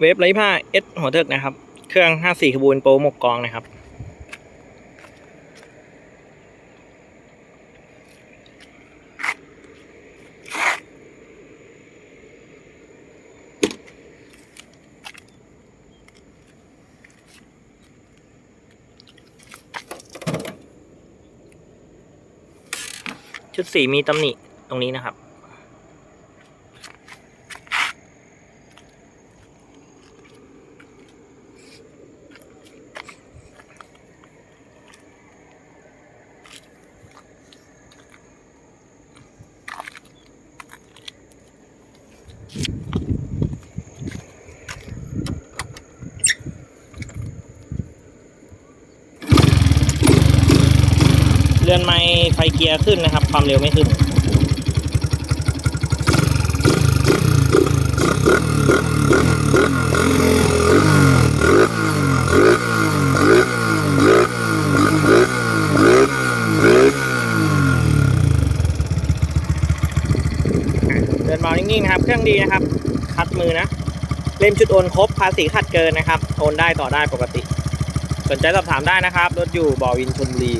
เวฟไรผ้าเอสหัวเถิกนะครับ เครื่อง 54ขบูนโปรหมกกองนะครับ ชุดสีมีตำหนิตรงนี้นะครับ เรือนไม้ไฟเกียร์ขึ้นนะครับ ความเร็วไม่ขึ้น เดินเมานิ่งๆนะครับ เครื่องดีนะครับ คัดมือนะ เล่มชุดโอนครบภาษีขัดเกินนะครับ โอนได้ต่อได้ปกติ สนใจสอบถามได้นะครับ รถอยู่บ่อวินชนบุรี